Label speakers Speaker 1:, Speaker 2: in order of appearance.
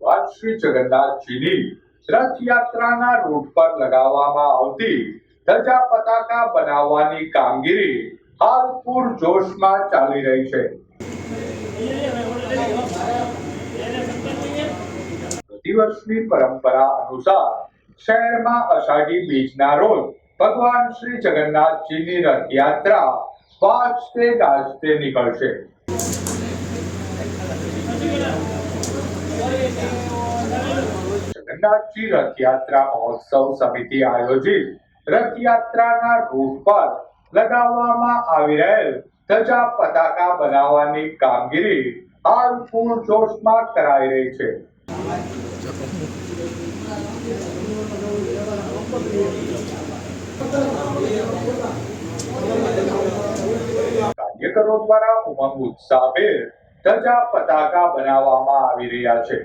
Speaker 1: ભગવાન શ્રી જગન્નાથજીની રથયાત્રાના રૂટ પર લગાવવામાં આવતી ધજા પતાકા બનાવવાની કામગીરી હાલ પૂરજોશમાં ચાલી રહી છે. પ્રતિવર્ષની પરંપરા અનુસાર શહેરમાં અષાઢી બીજના રોજ ભગવાન શ્રી જગન્નાથજીની રથયાત્રા વાજતે ગાજતે નીકળશે. જગન્નાથજી રથયાત્રા મહોત્સવ સમિતિ આયોજિત રથયાત્રાના રૂટ પર લગાવવામાં આવી રહેલ ધજા પતાકા બનાવવાની કામગીરી હાલ પૂરજોશમાં કરાઈ રહી છે. કાર્યકરો દ્વારા ઉમંગ ઉત્સાહભેર ધજા પતાકા બનાવવામાં આવી રહ્યા છે.